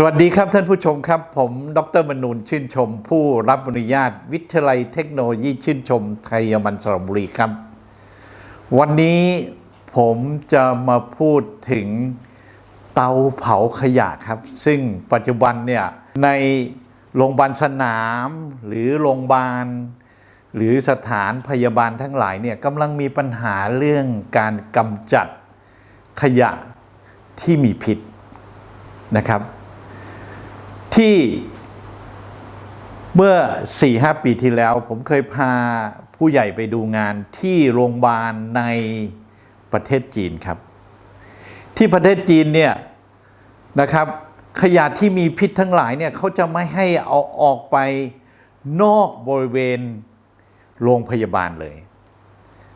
สวัสดีครับท่านผู้ชมครับ ผมดรมนูนชื่นชม ผู้รับอนุญาต วิทยาลัยเทคโนโลยีชื่นชม ไทยมันสระบุรีครับ วันนี้ผมจะมาพูดถึงเตาเผาขยะครับ ซึ่งปัจจุบันเนี่ยในโรงพยาบาลสนาม หรือโรงพยาบาล หรือสถานพยาบาลทั้งหลายเนี่ยกำลังมีปัญหาเรื่องการกำจัดขยะที่มีพิษนะครับ ที่เมื่อ 4-5 ปีที่แล้ว ผมเคยพาผู้ใหญ่ไปดูงานที่โรงพยาบาลในประเทศจีนครับ ที่ประเทศจีนเนี่ยนะครับ ขยะที่มีพิษทั้งหลายเนี่ยเขาจะไม่ให้เอาออกไปนอกบริเวณโรงพยาบาลเลย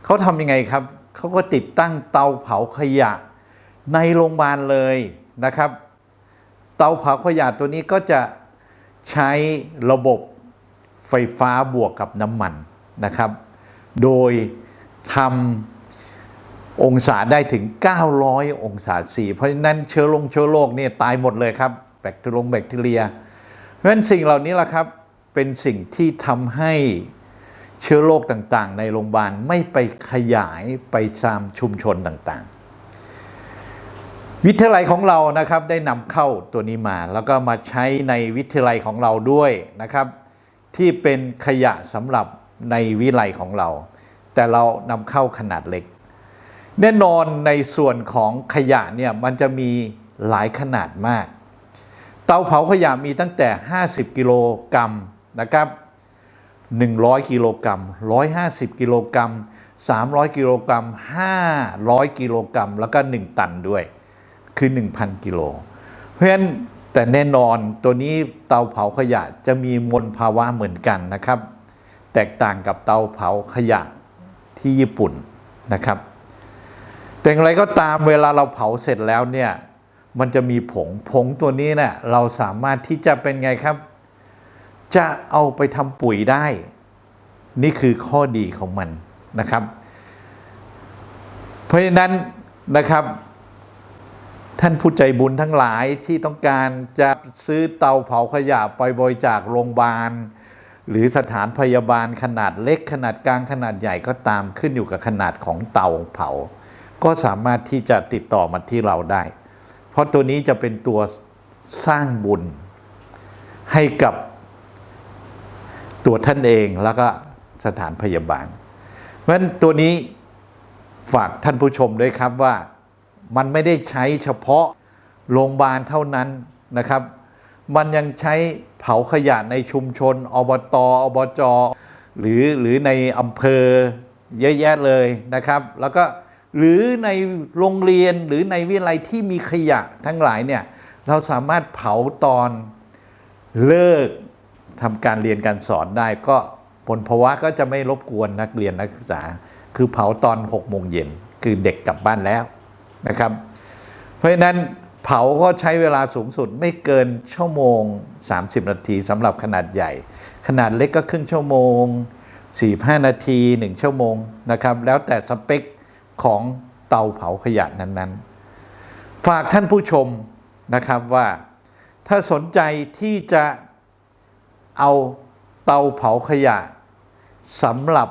เขาทำยังไงครับ เขาก็ติดตั้งเตาเผาขยะในโรงพยาบาลเลยนะครับ ตาเผาขยะตัวนี้ก็จะใช้ระบบไฟฟ้าบวกกับน้ำมันนะครับ โดยทำองศาได้ถึง 900 องศาสีเพราะฉะนั้นเชื้อลงเชื้อโรคเนี่ยตายหมดเลยครับแบคทีรียแบคทีเรีย เพราะฉะนั้นสิ่งเหล่านี้แหละครับเป็นสิ่งที่ทำให้เชื้อโรคต่างๆ ในโรงพยาบาลไม่ไปขยายไปตามชุมชนต่างๆ วิทยาลัยของเรานะครับได้นำเข้าตัวนี้มา แล้วก็มาใช้ในวิทยาลัยของเราด้วยนะครับ ที่เป็นขยะสำหรับในวิไลของเรา แต่เรานำเข้าขนาดเล็ก แน่นอนในส่วนของขยะเนี่ยมันจะมีหลายขนาดมาก เตาเผาขยะมีตั้งแต่ 50 กิโลกรัมนะครับ 100 กิโลกรัม 150 กิโลกรัม 300 กิโลกรัม 500 กิโลกรัม แล้วก็ 1 ตันด้วย คือ 1,000 กิโล เพราะฉะนั้นแต่แน่นอนตัวนี้เตาเผาขยะจะมีมลภาวะเหมือนกันนะครับ แตกต่างกับเตาเผาขยะที่ญี่ปุ่นนะครับ แต่อย่างไรก็ตามเวลาเราเผาเสร็จแล้วเนี่ยมันจะมีผงผงตัวนี้เนะ่ยเราสามารถที่จะเป็นไงครับ จะเอาไปทำปุ๋ยได้ นี่คือข้อดีของมันนะครับ เพราะฉะนั้นนะครับ ท่านผู้ใจบุญทั้งหลายที่ต้องการจะซื้อเตาเผาขยะไปบริจาคโรงพยาบาล หรือสถานพยาบาลขนาดเล็กขนาดกลางขนาดใหญ่ก็ตามขึ้นอยู่กับขนาดของเตาเผา ก็สามารถที่จะติดต่อมาที่เราได้ เพราะตัวนี้จะเป็นตัวสร้างบุญให้กับตัวท่านเองแล้วก็สถานพยาบาล เพราะฉะนั้นตัวนี้ฝากท่านผู้ชมด้วยครับว่า มันไม่ได้ใช้เฉพาะโรงพยาบาลเท่านั้นนะครับ มันยังใช้เผาขยะในชุมชน อบตอบจหรือหรือในอำเภอเยอะแยะเลยนะครับ แล้วก็หรือในโรงเรียนหรือในวิทยาลัยที่มีขยะทั้งหลายเนี่ยเราสามารถเผาตอนเลิกทำการเรียนการสอนได้ ก็ผลภาวะก็จะไม่รบกวนนักเรียนนักศึกษา คือเผาตอน6โมงเย็นคือเด็กกลับบ้านแล้ว นะครับ เพราะฉะนั้นเผาก็ใช้เวลาสูงสุดไม่เกินชั่วโมง 30 นาทีสำหรับขนาดใหญ่ ขนาดเล็กก็ครึ่งชั่วโมง 45 นาที 1 ชั่วโมงนะครับ แล้วแต่สเปคของเตาเผาขยะนั้นๆ ฝากท่านผู้ชมนะครับว่าถ้าสนใจที่จะเอาเตาเผาขยะสำหรับ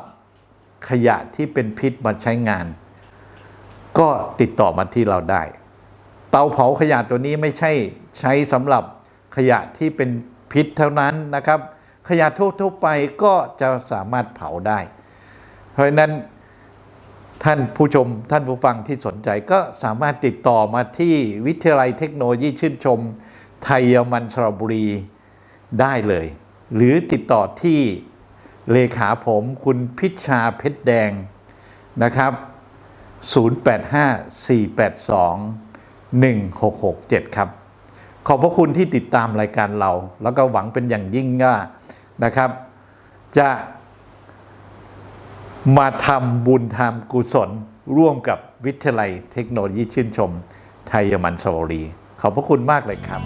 ขยะที่เป็นพิษมาใช้งาน ก็ติดต่อมาที่เราได้ เตาเผาขยะตัวนี้ไม่ใช่ใช้สำหรับขยะที่เป็นพิษเท่านั้นนะครับ ขยะทั่วๆไปก็จะสามารถเผาได้ เพราะนั้นท่านผู้ชมท่านผู้ฟังที่สนใจก็สามารถติดต่อมาที่วิทยาลัยเทคโนโลยีชื่นชม ไทยมันสระบุรีได้เลย หรือติดต่อที่เลขาผมคุณพิชชาเพชรแดงนะครับ 0854821667 ครับ ขอบพระคุณที่ติดตามรายการเรา แล้วก็หวังเป็นอย่างยิ่งว่านะครับ จะมาทำบุญทำกุศล ร่วมกับวิทยาลัยเทคโนโลยีชื่นชมไทยมันสวรี ขอบพระคุณมากเลยครับ